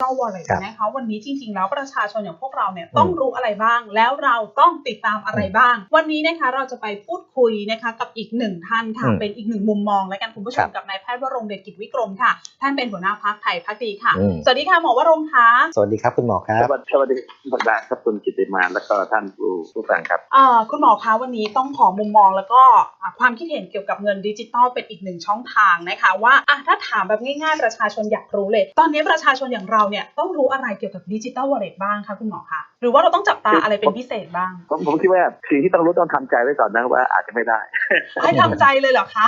Digital Wallet ครับนะคะวันนี้จริง ๆ แล้วประชาชนอย่างพวกเราเนี่ยต้องรู้อะไรบ้าง แล้วเราต้องติดตามอะไรบ้าง วันนี้นะคะเราจะไปพูดคุยนะคะกับอีกหนึ่งท่านค่ะอืมเป็นอีกหนึ่งมุมมอง และกันคุณผู้ชครัมบกับนายแพทย์วรงค์เดชกิจวิกรมค่ะ ท่านเป็นหัวหน้าพักไทยพักดีค่ะอืมสวัสดีค่ะหมอวรงค์คะสวัสดีครับคุณหมอครัสบวัสดีสวัสดีคุณดาครับคุณจิตติมาแล้วก็ท่านผู้ผู้ฟังครับเอ่อคุณหมอคะวันนี้ต้องขอมุมมองแล้วก็อะความคิดเห็นเกี่ยวกับเงินดิจิตอลเป็นอีกหนึ่งช่องทางนะคะว่าอะถ้าถามแบบง่ายๆประชาชนอยากรู้เลย ตอนนี้ประชาชนอย่างเราเนี่ยต้องรู้อะไรเกี่ยวกับดิจิตอลวอลเล็ตบ้างคะคุณหมอคะหรือว่าเราต้องจับตาอะไรเป็นพิเศษบ้าง ผมผมคิดว่าสิ่งที่ต้องรู้ต้องทำใจไว้ก่อนนะว่าอาจจะไม่ได้ให้ทำใจเลยเหรอคะ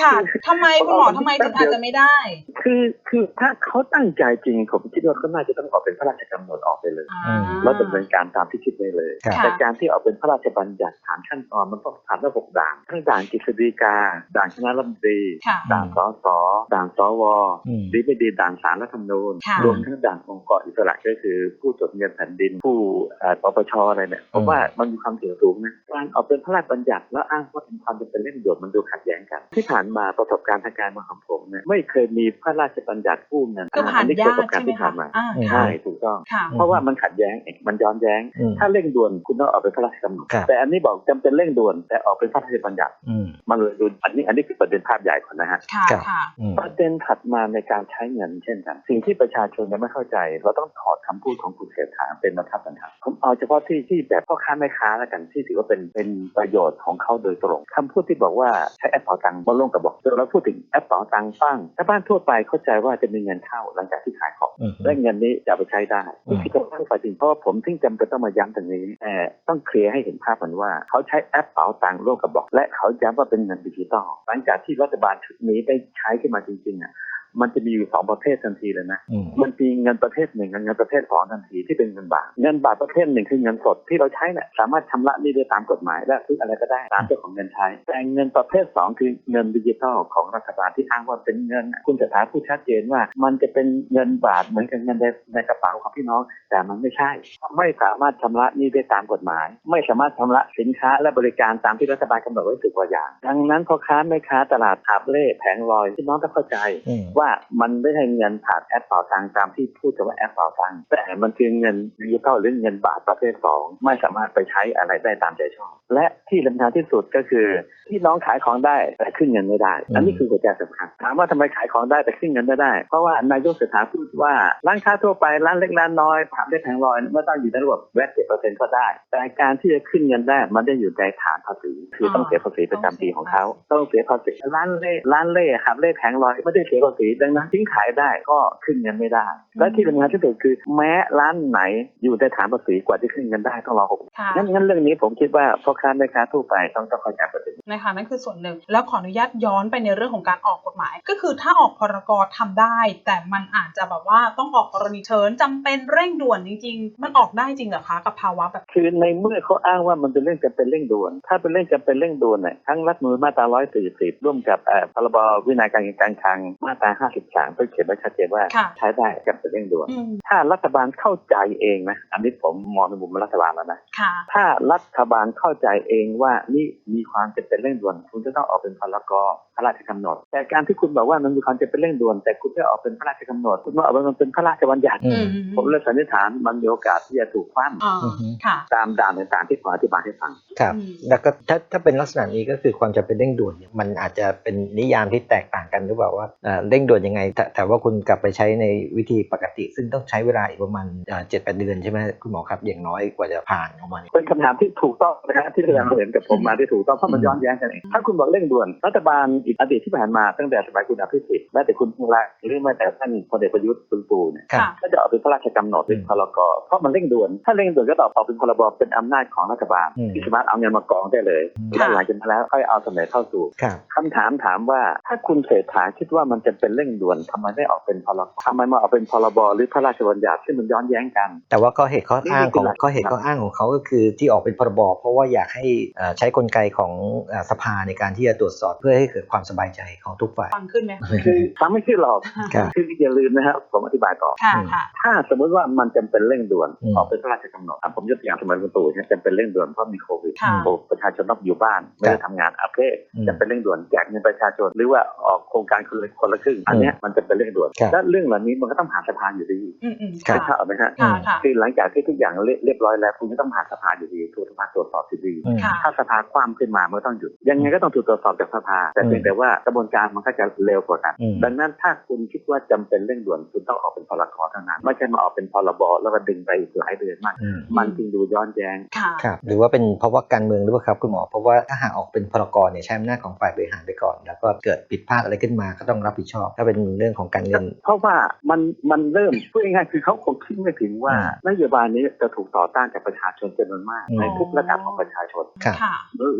ค่ะทำไมคุณหมอทำไมถึงอาจจะไม่ได้ คือคือถ้าเขาตั้งใจจริง ผมคิดว่าก็น่าจะต้องออกเป็นพระราชกำหนดออกไปเลยอ่าอืมแล้วดำเนินการตามที่คิดไว้เลยครับแต่การที่ออกเป็นพระราชบัญญัติฐานขั้นตอนมันต้องผ่านระบบด่านทั้งด่านกฤษฎีกา ด่านคณะรัฐมนตรีค่ะด่านสสด่านสวอืมดีไม่ดีด่านสารรัฐธรรมนูญค่ะรวมทั้งด่านองค์กรอิสระก็คือ ผู้จดเงินแผ่นดินผู้เอ่อปปชอะไรเนี่ยผมว่ามันมีความเสี่ยงสูงนะการออกเป็นพระราชบัญญัติแล้วอ้างว่าเป็นความจำเป็นเร่งด่วนมันดูขัดแย้งกัน ที่ผ่านมาประสบการณ์ทางการเมืองของผมเนี่ยไม่เคยมีพระราชบัญญัติกู้เงินก็ผ่านอันี้ยาประสกบการใช่ณ์ไหมที่ผ่าคะนมาอ่าอืมค่ะใช่ถูกต้องค่ะเพราะว่ามันขัดแย้งเองมันย้อนแย้งอืมถ้าเร่งด่วนคุณต้องออกเป็นพระราชกำหนดครับแต่อันนี้บอกจำเป็นเร่งด่วนแต่ออกเป็นพระราชบัญญัติอืมมันเลยดูอันนี้อันนี้คือประเด็นภาพใหญ่ก่อนนะฮะค่ะครับค่ะอืมประเด็นถัดมาในการใช้เงินเช่นกัน สิ่งที่ประชาชนยังไม่เข้าใจ เราต้องถอดคำพูดของคุณเศรษฐาเป็นบรรทัดบรรทัดผมเอาเฉพาะที่ที่แบบพ่อค้าแม่ค้าแล้วกันที่ถือว่าเป็นเป็นประโยชน์ของเขาโดยตรงคำพูดที่บอกว่าใช้แอปเป๋าตังค์บนลงกระบอกเราพูดถึงแอปเป๋าตังค์บ้างถ้าบ้านทั่วไปเข้าใจว่าจะมีเงินเข้าหลังจากที่ขายของอืมและเงินนี้จะเอาไปใช้ได้อืมที่ต้องเข้าใจจริงเพราะว่าผมถึงจำเป็นต้องมาย้ำตรงนี้แต่ต้องเคลียร์ให้เห็นภาพเหมือนว่า เขาใช้แอปเป๋าตังค์ร่วมกับบอก และเขาย้ำว่าเป็นเงินดิจิตอลหลังจากที่รัฐบาลชุดนี้ได้ใช้ขึ้นมาจริงๆอะ มันจะมีอยู่สองประเภททันทีเลยนะอืมมันมีเงินประเภทหนึ่งกับเงินประเภทสองทันทีที่เป็นเงินบาท เงินบาทประเภทหนึ่งคือเงินสดที่เราใช้เนี่ยสามารถชำระหนี้ได้ตามกฎหมายและซื้ออะไรก็ได้ตามเจ้าของเงินใช้ แต่เงินประเภทสองคือเงินดิจิทัลของรัฐบาลที่อ้างว่าเป็นเงิน คุณเศรษฐาพูดชัดเจนว่า มันจะเป็นเงินบาทเหมือนกับเงินในในกระเป๋าของพี่น้อง แต่มันไม่ใช่ ไม่สามารถชำระหนี้ได้ตามกฎหมาย ไม่สามารถชำระสินค้าและบริการตามที่รัฐบาลกำหนดไว้สิบกว่าอย่าง ดังนั้นพ่อค้าแม่ค้าตลาดขาบเล่แผงลอยพี่น้องต้องเข้าใจอืมว่ามันไม่ใช่เงินผ่านแอปเป่าตังค์ตามที่พูดกันว่าแอปเป่าตังค์แต่มันคือเงินดิจิทัลหรือเงินบาทประเภทสองไม่สามารถไปใช้อะไรได้ตามใจชอบ และที่สำคัญที่สุดก็คือที่น้องขายของได้แต่ขึ้นเงินไม่ได้อันนี้คือหัวใจสำคัญถามว่าทำไมขายของได้แต่ขึ้นเงินไม่ได้ เพราะว่านายกเศรษฐาพูดว่าร้านค้าทั่วไปร้านเล็กร้านน้อยผ่านได้แผงลอยไม่ต้องอยู่ในระบบแวดเจ็ดเปอร์เซ็นต์ก็ได้ แต่การที่จะขึ้นเงินได้มันได้อยู่ในฐานภาษีคือต้องเสียภาษีประจำปีของเขาต้องเสียภาษีร้านเล่ร้านเล่ครับเล่แผงลอยไม่ได้เสียภาษีดังนั้นทิ้งขายได้ก็ขึ้นเงินไม่ได้ และที่สำคัญที่สุดคือแม้ร้านไหนอยู่ในฐานภาษีกว่าจะขึ้นเงินได้ต้องรอหกค่ะงั้นงั้นเรื่องนี้ผมคิดว่าพ่อค้าแม่ค้าทั่วไปต้องต้องเข้าใจประเด็นนะคะนั่นคือส่วนหนึ่ง แล้วขออนุญาตย้อนไปในเรื่องของการออกกฎหมาย ก็คือถ้าออกพรกรทำได้ แต่มันอาจจะแบบว่าต้องออกกรณีเชิญจำเป็นเร่งด่วนจริง ๆ มันออกได้จริงเหรอคะกับภาวะแบบคือในเมื่อเขาอ้างว่ามันเป็นเรื่องจำเป็นเร่งด่วน ถ้าเป็นเรื่องจำเป็นเร่งด่วนเนี่ยทั้งรัฐธรรมนูญมาตรา 140 ร่วมกับเอ่อพรบวินัยการเงินการคลังมาตรา53เพื่อเขียนไว้ชัดเจนว่าค่ะใช้ได้จำเป็นเร่งด่วนอืมถ้ารัฐบาลเข้าใจเองนะอันนี้ผมมองในมุมรัฐบาลแล้วนะค่ะถ้ารัฐบาลเข้าใจเองว่านี่มีความจำเป็นเร่งด่วน คุณจะต้องออกเป็นพรกพระราชกำหนด แต่การที่คุณบอกว่ามันมีความจำเป็นเร่งด่วน แต่คุณไม่ออกเป็นพระราชกำหนด คุณมาออกเป็นเป็นพระราชบัญญัติอือืมมผมเลยสันนิษฐานมันมีโอกาสที่จะถูกคว่อ่าอือฮึค่ะำตามด่านต่างๆที่ผมอธิบายให้ฟังครับอืมแล้วก็ถ้าถ้าเป็นลักษณะนี้ก็คือความจำเป็นเร่งด่วนเนี่ยมันอาจจะเป็นนิยามที่แตกต่างกันหรือเปล่าว่าเอ่อเร่งด่วนยังไงแต่แต่ว่าคุณกลับไปใช้ในวิธีปกติ ซึ่งต้องใช้เวลาอีกประมาณเจ็ดแปดเดือนใช่ไหมคุณหมอครับอย่างน้อยกว่าจะผ่านออกมาเนี่ยเป็นคำถามที่ถูกต้องนะฮะที่แสดงเห็นกับผมมาที่ถูกต้องเพราะมันย้อนแย้งกันเองถ้าคุณบอกเร่งด่วนรัฐบาลอีกอดีตที่ผ่านมาตั้งแต่สมัยคุณอภิสิทธิ์แม้แต่คุณพงษ์รักหรือแม้แต่ท่านพลเอกประยุทธ์คุณปูเนี่ยครับค่ะก็จะออกเป็นพระราชกำหนดเป็นพรกเพราะมันเร่งด่วนถ้าเร่งด่วนก็ตอบออกเป็นพรบเป็นอำนาจของรัฐบาลอืมที่สามารถเอาเงินมากองได้เลยอืมและหลังจากนั้นแล้วค่อยเอาเสนอเข้าสู่ครับคำถามถามว่าถ้าคุณเศรษฐาคิดว่ามันจะเป็นเร่งด่วนทำไมไม่ออกเป็นพรบทำไมมาออกเป็นพรบหรือพระราชบัญญัติซึ่งมันย้อนแย้งกัน แต่ว่าข้อเหตุข้ออ้างของนี่คือหลักข้อเหตุข้ออ้างของเขาก็คือที่ออกเป็นพรบเพราะว่าอยากให้เอ่อใช้กลไกของเอ่อสภาในการที่จะตรวจสอบเพื่อให้เกิดความสบายใจของทุกฝ่ายฟังขึ้นไหมคะคือฟังไม่ขึ้นหรอกครับคืออย่าลืมนะครับผมอธิบายต่อค่ะค่ะถ้าสมมติว่ามันจำเป็นเร่งด่วนอืมออกเป็นพระราชกำหนดอะผมยกตัวอย่างสมัยคุณตู่เนี่ยจำเป็นเร่งด่วนเพราะมีโควิดค่ะโอ้ประชาชนต้องอยู่บ้านไม่ได้ทำงานอาเพศอืมจำเป็นเร่งด่วนแจกเงินประชาชนหรือว่าออกโครงการคนละคนละครึ่งอันเนี้ยมันจะเป็นเรื่องด่วนครับและเรื่องเหล่านี้มันก็ต้องผ่านสภาอยู่ดีอืมอืมครับค่ะใช่ไหมฮะค่ะค่ะคือหลังจากที่ทุกอย่างเรียเรียบร้อยแล้วคุณก็ต้องผ่านสภาอยู่ดีถูกสภาตรวจสอบอยู่ดีอืมค่ะถ้าสภาคว่ำขึ้นมามันก็ต้องหยุด ยังไงก็ต้องถูกตรวจสอบจากสภา แต่เพียงแต่ว่ากระบวนการมันก็จะเร็วกว่ากันอืมดังนั้นถ้าคุณคิดว่าจำเป็นเร่งด่วนคุณต้องออกเป็นพรกเท่านั้นไม่ใช่มาออกเป็นพรบแล้วก็ดึงไปอีกหลายเดือนมากอืมมันจึงดูย้อนแย้งค่ะครับหรือว่าเป็นเพราะว่าการเมืองหรือเปล่าครับคุณหมอเพราะว่าถ้าหากออกเป็นพรกรเนี่ยใช้อำนาจของฝ่ายบริหารไปก่อน แล้วก็เกิดผิดพลาดอะไรขึ้นมาก็ต้องรับผิดชอบถ้าเป็นเรื่องของการเงินเพราะว่ามันมันเริ่มพูดง่ายๆคือเขาคงคิดไม่ถึงว่าอืมนโยบายนี้จะถูกต่อต้านจากประชาชนจำนวนมากอืมในทุกระดับของประชาชนครับค่ะ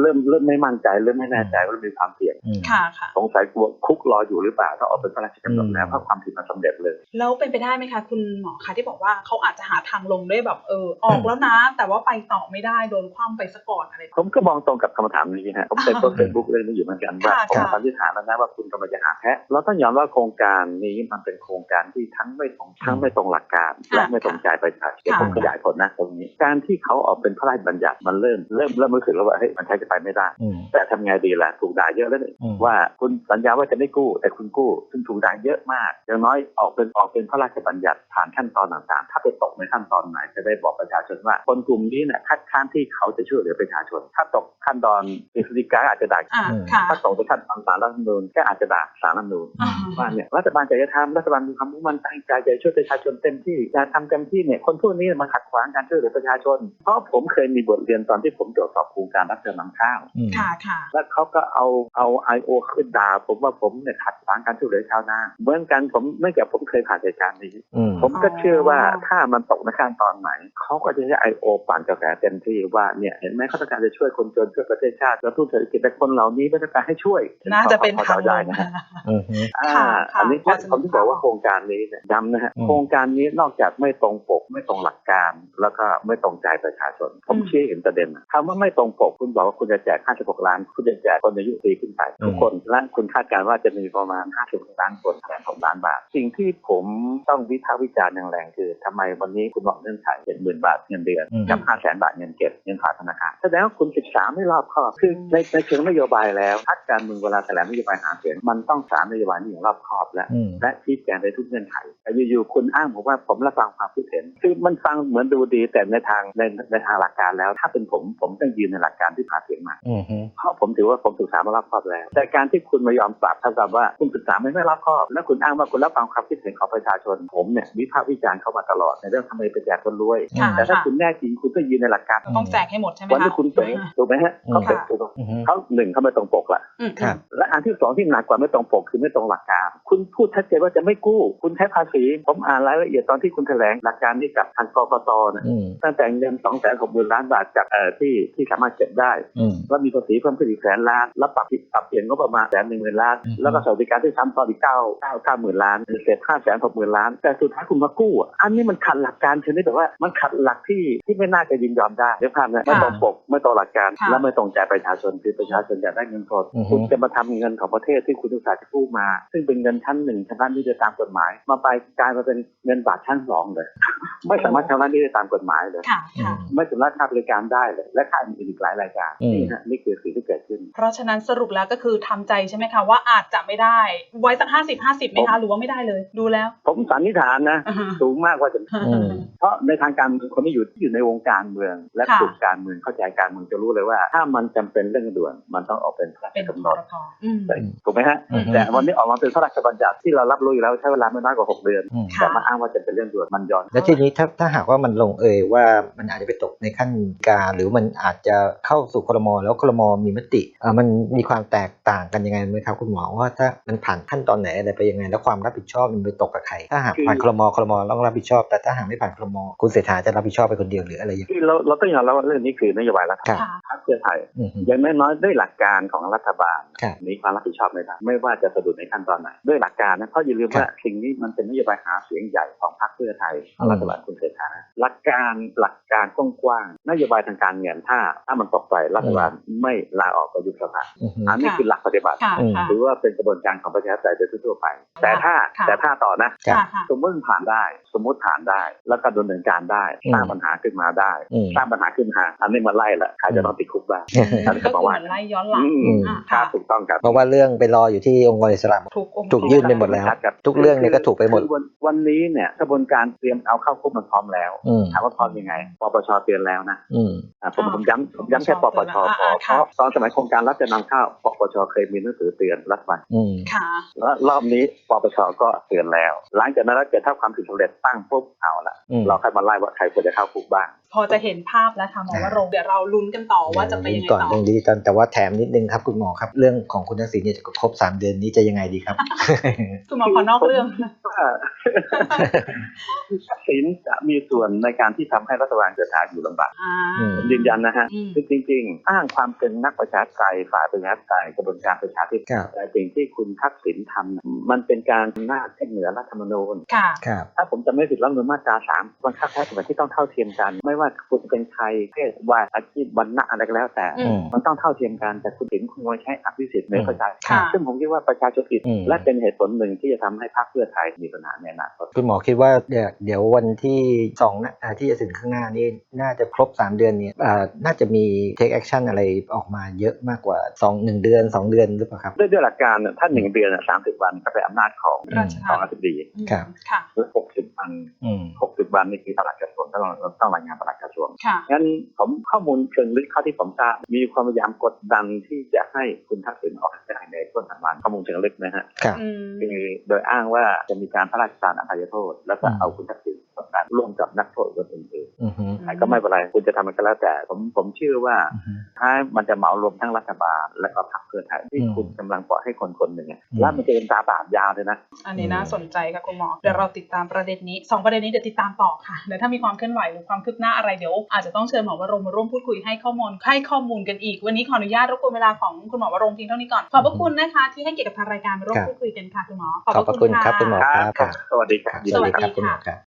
เริ่มเริ่มไม่มั่นใจเริ่มไม่แน่ใจว่ามีความเสี่ยงอืมค่ะค่ะสงสัยกลัวคุกรออยู่หรือเปล่าถ้าออกเป็นพระราชกำหนดแล้วอืมเพราะความผิดมันสำเร็จเลยแล้วเป็นไปได้ไหมคะคุณหมอคะที่บอกว่าเขาอาจจะหาทางลงด้วยแบบเออออกแล้วนะ แต่ว่าไปต่อไม่ได้โดนคว่ำไปซะก่อนอะไรผมก็มองตรงกับคำถามนี้ฮะผมเคยโพสต์เฟซบุ๊กเรื่องนี้อยู่เหมือนกันว่าค่ะผมค่ะสันนิษฐานแล้วนะว่าคุณกำลังจะหาแพ้เราต้องยอมรับว่าโครงการนี้มันเป็นโครงการที่ทั้งไม่ตรงทั้งไม่ตรงหลักการและไม่ตรงใจประชาชนเดี๋ยวผมขยายผลนะตรงนี้ การที่เขาออกเป็นพระราชบัญญัติมันเริ่มเริ่มเริ่มรู้สึกแล้วว่าเฮ้ยมันใช้จะไปไม่ได้อืมแต่ทำไงดีล่ะถูกด่าเยอะแล้วนี่อืมว่าคุณสัญญาว่าจะไม่กู้ แต่คุณกู้ ซึ่งถูกด่าเยอะมากอย่างน้อยออกเป็นออกเป็นพระราชบัญญัติผ่านขั้นตอนต่างๆ ถ้าไปตกในขั้นตอนไหนจะได้บอกประชาชนว่า คนกลุ่มนี้เนี่ยคัดค้านที่เขาจะช่วยเหลือประชาชน ถ้าตกขั้นตอนกฤษฎีกาอาจจะด่าอ่าอืมค่ะถ้าตกไปขั้นตอนศาลรัฐธรรมนูญก็อาจจะด่าศาลรัฐธรรมนูญอ่าว่าเนี่ยรัฐบาลจะทำรัฐบาลมีความมุ่งมั่นตั้งใจจะช่วยประชาชนเต็มที่จะทำเต็มที่เนี่ยคนพวกนี้มาขัดขวางการช่วยเหลือประชาชน เพราะผมเคยมีบทเรียนตอนที่ผมตรวจสอบโครงการรับจำนำข้าวอืมค่ะค่ะแล้วเขาก็เอาเอาไอโอขึ้นด่าผมว่าผมเนี่ยขัดขวางการช่วยเหลือชาวนาเหมือนกันผมเนื่องจากผมเคยผ่านเหตุการณ์นี้อืมผมก็เชื่อว่าถ้ามันตกในขั้นตอนไหนเขาก็จะใช้ไอโอปั่นกระแสเต็มที่ว่าเนี่ยเห็นไหมเขาต้องการจะช่วยคนจนช่วยประเทศชาติแล้วทุนเศรษฐกิจแต่คนเหล่านี้ไม่ต้องการให้ช่วย น่าจะเป็นขอทางลได้งนะฮะอืมฮึอ่าค่ะค่ะอันนี้พอจะผมที่บอกว่าโครงการนี้เนี่ยย้ำนะฮะอืมโครงการนี้นอกจากไม่ตรงปกไม่ตรงหลักการ แล้วก็ไม่ตรงใจประชาชน ผมอืมชี้เห็นประเด็นนะคำว่าไม่ตรงปกคุณบอกว่าคุณจะแจก 56 ล้าน คุณจะแจกคนอายุปีขึ้นไปทุกคนและคุณคาดการณ์ว่าจะมีประมาณ 50 ล้านคนแสน6ล้านบาท สิ่งที่ผมต้องวิพากษ์วิจารณ์อย่างแรงคือทำไมวันนี้คุณบอกเงื่อนไข70,000บาทเงินเดือนอืมกับ5 0 0 0 0 0บาทเงินเก็บเงินฝากธนาคารแสดงว่าคุณศึกษาไม่รอบคอบคือในในเชิงนโยบายแล้วพรรคการเมืองเวลาแถลงนโยบายหาเสียงมันต้องสารนโยบายนี้อย่างรอบคอบและอืมและชี้แจงในทุกเงื่อนไขแต่อยู่ๆคุณอ้างผมว่าผมรับฟังความคิดเห็นคือมันฟังเหมือนดูดีแต่ในทางในในทางหลักการแล้ว ถ้าเป็นผมผมต้องยืนในหลักการที่ผ่าเสียงมาอืมฮึเพราะผมถือว่าผมศึกษามารอบคอบแล้ว แต่การที่คุณมายอมปรับเท่ากับว่าคุณศึกษาไม่ไม่รอบคอบ และคุณอ้างว่าคุณรับฟังความคิดเห็นของประชาชนผมเนี่ยวิพากษ์วิจารณ์เข้ามาตลอดในเรื่องทำไมไปแจกคนรวยค่ะแต่ถ้าคุณแน่จริงคุณก็ยืนในหลักการต้องแจกให้หมดใช่ไหมวันคะที่คุณเสงถูกไหมฮะเขาเป็นค่ะถูกไหมอืมฮึเขาหนึ่งเขาไม่ตรงปกละอืมครับและอันที่สองที่หนักกว่าไม่ตรงปกคือไม่ตรงหลักการคุณพูดชัดเจนว่าจะไม่กู้ คุณใช้ภาษี ผมอ่านรายละเอียดตอนที่คุณแถลงหลักการนี้กับทางกกตนะอืมตั้งแต่เงิน2 6 0 0 0 0ล้านบาทจากเอ่อที่ที่สามารถเก็บได้อืมแล้วมีภาษีเพิ่มขึ้นอีกแสนล้าน แล้วปรับปรับเปลี่ยนงบประมาณแสนหนึ่งหมื่นล้านอืมแล้วก็สวัสดิการที่ทำต่ออีกเก้าเก้าเก้าหมื่นล้านเสร็จห้าแสนหกหมื่นล้าน แต่สุดท้ายคุณมากู้อะอันนี้มันขัดหลักการชนิดแบบว่ามันขัดหลักที่ที่ไม่น่าจะยินยอมได้เดี๋ยวภาพเนี่ยไม่ตรงปกไม่ตรงหลักการค่ะและไม่ตรงใจประชาชนคือประชาชนอยากได้เงินสดอือฮึคุณจะมาทำเงินของประเทศที่คุณอุตสาห์จะกู้มาซึ่งเป็นเงินชั้นหนึ่งชำระหนี้ได้ตามกฎหมาย มาไปกลายมาเป็นเงินบาทชั้นสองเลย ไม่สามารถชำระหนี้ได้ตามกฎหมายเลยค่ะค่ะไม่สามารถค่าบริการได้เลยและค่าอื่นๆอีกหลายรายการอืมนี่ฮะนี่คือสิ่งที่เกิดขึ้น เพราะฉะนั้นสรุปแล้วก็คือทำใจใช่ไหมคะว่าอาจจะไม่ได้ ไว้สักห้าสิบห้าสิบไหมคะหรือว่าไม่ได้เลย ดูแล้ว ผมสันนิษฐานนะอ่าฮะสูงมากว่าจะอืมเพราะในทางการเมืองคนที่อยู่ที่อยู่ในวงการเมือง และค่ะกลุ่มการเมืองเข้าใจการเมืองจะรู้เลยว่า ถ้ามันจำเป็นเร่งด่วนมันต้องออกเป็นพระราชเป็นกำหพนดรกอืมถูกไหมฮะอืมแต่วันนี้ออกมาเป็นพระราชบัญญัติที่เรารับรู้อยู่แล้วใช้เวลาไม่น้อยกว่า 6 เดือนอืมค่ะแต่มาอ้างว่าจะเป็นเรื่องด่วนมันย้อน แล้วทีนี้ถ้าถ้าหากว่ามันลงเอยว่ามันอาจจะไปตกในขั้นการ หรือมันอาจจะเข้าสู่ครมแล้วครมมีมติอ่ามันมีความแตกต่างกันยังไงไหมครับคุณหมอว่าถ้ามันผ่านขั้นตอนไหนอะไรไปยังไง แล้วความรับผิดชอบมันไปตกกับใครถ้าหากผ่านครมครมต้องรับผิดชอบ แต่ถ้าหากไม่ผ่านครมคุณเศรษฐาจะรับผิดชอบไปคนเดียวหรืออะไรอย่างเงี้ยคือเราเราต้องยอมรับว่าเรื่องนี้คือนโยบายรัฐครับบาลค่ะพรรคเพื่อไทยอืมฮึอย่างน้อยๆด้วยหลักการของรัฐบาลครับมีความรับผิดชอบไม่ได้ไม่ว่าจะสะดุดในขั้นตอนไหนด้วยหลักการนะเพราะอย่าลืมว่าสิ่งนี้มันเป็นนโยบายหาเสียงใหญ่ของพรรคเพื่อไทยของรัฐบาลคุณเศรษฐาหลักการหลักการกว้างๆนโยบายทางการเงินถ้า ถ้ามันตกไปรัฐบาลไม่ลาออกประยุทธ์สภาอือฮึอันนี้ค่ะคือหลักปฏิบัติค่ะอืมค่ะหรือว่าเป็นกระบวนการของประชาธิปไตยโดยทั่วๆไป แต่ถ้าค่ะแต่ถ้าต่อนะครับค่ะค่ะสมมติผ่านได้ สมมติผ่านได้ แล้วก็ดำเนินการได้อืมสร้างปัญหาขึ้นมาได้อืมสร้างปัญหาขึ้นมาอันนี้มาไล่ละใครจะต้องติดคุกบ้างอันนี้ก็ก็มาคือว่าเหมือนไล่ย้อนหลังอืมอืมอะครัค่ะบถูกต้องครับเพราะว่าเรื่องไปรออยู่ที่องค์กรอิสระหมดถูกองค์ถูกยื่นไปหมดแล้วครับทุกเรื่องเนี่ยก็ถูกไปหมดคือวันวันนี้เนี่ยกระบวนการเตรียมเอาเข้าคุกมันพร้อมแล้วอืมถามว่าพร้อมยังไงปปชเตือนแล้วนะอืมอะผมผมย้ำผมย้ำแค่ปปชพอเพราะตอนสมัยโครงการรับจำนำข้าวปปชเคยมีหนังสือเตือนรัฐบาลอืมค่ะแล้วรอบนี้ปปชก็เตือนแล้ว หลังจากนั้นแล้วเกิดถ้าความผิดสำเร็จตั้งปุ๊บเอาละอืมเราค่อยมาไล่ว่าใครควรจะเข้าคุกบ้าง พอจะเห็นภาพแล้วค่ะหมอวรงค์เดี๋ยวเราลุ้นกันต่อว่าจะไปยังไงก่อนต่อเรื่องดิจิตอลแต่ว่าแถมนิดนึงครับคุณหมอครับเรื่องของคุณทักษิณเนี่ยจะครบสามเดือนนี้จะยังไงดีครับคุณหมอขอนอกเรื่องว่าทรัพย์สินจะมีส่วนในการที่ทำให้รัฐบาลเกิดทางอยู่ลำบากอ่าอืมผมยืนยันนะฮะอืมคือจริง ๆ อ้างความเป็นนักประชาธิปไตยฝ่ายประชาธิปไตยกระบวนการประชาธิปไตครัยบแต่สิ่งที่คุณทักษิณทำน่ะมันเป็นการหน้าที่เหนือรัฐธรรมนูญค่ะครับถ้าผมจะไม่ผิดรัฐธรรมนูญมาตราสามบังคับใช้กฎหมายที่ต้องเท่าเทียมกันไม่ว่าคุณเป็นใครเพศวัยอาชีพวรรณะอะไรก็แล้ว แต่อือืมมันต้องเท่าเทียมกันแต่คุณเห็นคุณมาใช้อภิสิทธิ์เหนือประชาชนค่ะซึ่งผมคิดว่าประชาชนผิดอืมและเป็นเหตุผลหนึ่งที่จะทำให้พรรคเพื่อไทยมีปัญหาในอนาคตคุณหมอคิดว่าเดี๋ยวเดี๋ยววันที่สองนะอ่าที่จะถึงข้างหน้านี่น่าจะครบ 3 เดือนเนี่ยอ่าน่าจะมี take action อะไรออกมาเยอะมากกว่า2 1เดือน 2 เดือนหรือเปล่าครับด้วยด้วยหลักการเนี่ยถ้าหนึ่งเดือนสามสิบวันก็เป็นอำนาจของราชขทาองนอธิบดีอืมครับค่ะหรือหกสิบวันอืมหกสิบวันนี่คือตลาดกระทรวงต้องต้องรายงานตลาดกระทรวงค่ะงั้นผมข้อมูลเชิงลึกเข้าที่ผมทราบมีความพยายามกดดันที่จะให้คุณทักษิณออกจากในต้นทางวันข้อมูลเชิงลึกนะฮะครับอืมคือโดยอ้างว่าจะมีการพระราชทานอภัยโทษ แล้วก็อืมเอาคุณทักษิณ ประกันร่วมกับนักโทษคนอื่นอือฮึๆแต่ก็ไม่เป็นไรคุณจะทำมันก็แล้วแต่ผมผมเชื่อว่าอือฮึถ้ามันจะเหมารวมทั้งรัฐบาลและก็พรรคเพื่อไทยที่อืมคุณกำลังปล่อยให้คนคนหนึ่งอะอืมแล้วมันจะเป็นตาบาปยาวเลยนะ อันนี้น่าสนใจค่ะคุณหมอเดี๋ยวเราติดตามประเด็นนี้สองประเด็นนี้เดี๋ยวติดตามต่อค่ะเดี๋ยวถ้ามีความเคลื่อนไหวหรือความคืบหน้าอะไรเดี๋ยวอาจจะต้องเชิญหมอวรงค์มาร่วมพูดคุยให้ข้อมูลให้ข้อมูลกันอีก วันนี้ขออนุญาตรบกวนเวลาของคุณหมอวรงค์เพียงเท่านี้ก่อนขอบพระคุณนะคะ ที่ให้เกียรติกับทางรายการมาร่วมพูดคุยกันค่ะคุณหมอขอบพระคุณครับคุณหมอะครับครับสวัสดีครับสวัสดีครับสวัสดีคุณหมอค่ะครับ